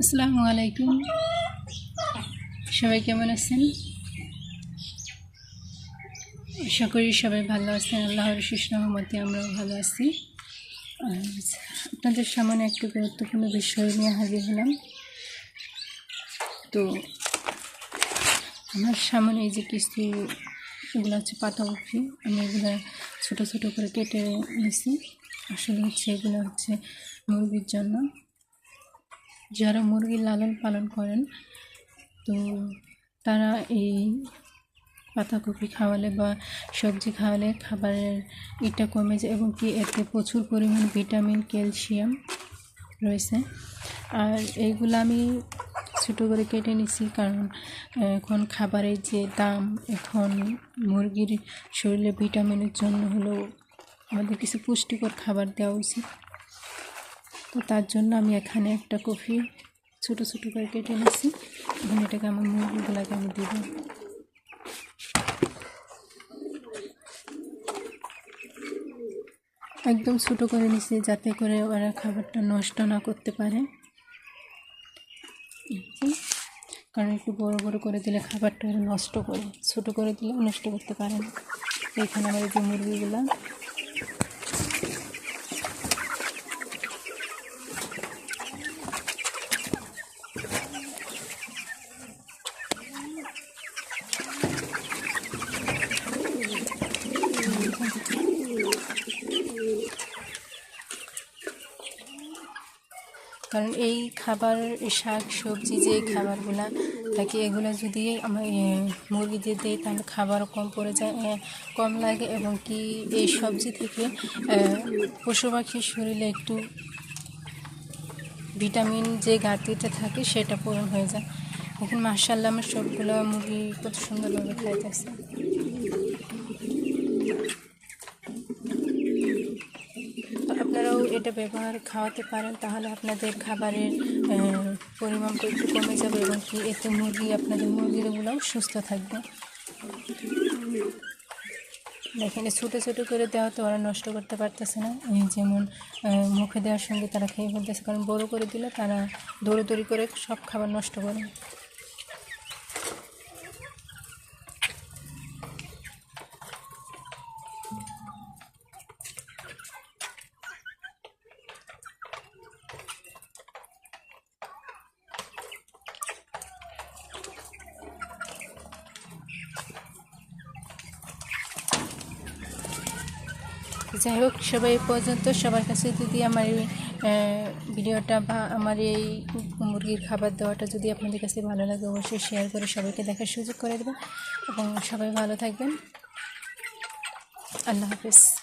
আসসালামু আলাইকুম। সবাই কেমন আছেন? আশা করি সবাই ভালো আছেন। আল্লাহর শিশ রহমতে আমরাও ভালো আছি। আপনাদের সামনে একটি গুরুত্বপূর্ণ বিষয় নিয়ে হাজির হলাম। তো আমার সামনে এই যে কিছু এগুলো হচ্ছে পাতাকপি আমি এগুলো ছোটো ছোটো করে কেটে নিয়েছি। আসলে হচ্ছে এগুলো হচ্ছে মুরগির জন্য। যারা মুরগি লালন পালন করেন, তো তারা এই পাতাকপি খাওয়ালে বা সবজি খাওয়ালে খাবারের এটা কমে যায় এবং কি এতে প্রচুর পরিমাণ ভিটামিন, ক্যালসিয়াম রয়েছে। আর এইগুলো আমি ছোটো করে কেটে নিছি কারণ, এখন খাবারের যে দাম, এখন মুরগির শরীরে ভিটামিনের জন্য হলো আমাদের কিছু পুষ্টিকর খাবার দেওয়া উচিত। তো তার জন্য আমি এখানে একটা কফি ছোটো ছোটো করে কেটে নিচ্ছি এবং এটাকে আমার মুরগিগুলোকে আমি দিব। একদম ছোটো করে নিচ্ছি যাতে করে ওরা খাবারটা নষ্ট না করতে পারে। কারণ একটু বড় বড় করে দিলে খাবারটা ওরা নষ্ট করে, ছোটো করে দিলে নষ্ট করতে পারে না। এইখানে আমার যে মুরগিগুলো কারণ এই খাবার, শাক, সবজি যে খাবারগুলা থাকে, এগুলো যদি আমার মুরগিদের দিই, তাহলে খাবারও কম পড়ে যায় কম লাগে এবং কি এই সবজি থেকে পশু পাখির শরীরে একটু ভিটামিন যে ঘাটতিটা থাকে, সেটা পূরণ হয়ে যায়। এখন মার্শাল্লাহ আমার সবগুলো মুরগি কত সুন্দরভাবে খাইতেছে তো আপনারাও এটা ব্যবহার খাওয়াতে পারেন, তাহলে আপনাদের খাবারের পরিমাণটা একটু কমে যাবে এবং কি এতে মুরগি, আপনাদের মুরগিগুলোও সুস্থ থাকবে। দেখেন ছোটো ছোটো করে দেওয়া তো ওরা নষ্ট করতে পারতেছে না। যেমন মুখে দেওয়ার সঙ্গে তারা খেয়ে ফেলতেছে, কারণ বড়ো করে দিলে তারা দৌড়ে দৌড়ি করে সব খাবার নষ্ট করে। যাই হোক, সবাই পর্যন্ত সবার কাছে যদি আমার এই ভিডিওটা বা আমার এই মুরগির খাবার দেওয়াটা যদি আপনাদের কাছে ভালো লাগে, অবশ্যই শেয়ার করে সবাইকে দেখার সুযোগ করে দেবেন। এবং সবাই ভালো থাকবেন। আল্লাহ হাফেজ।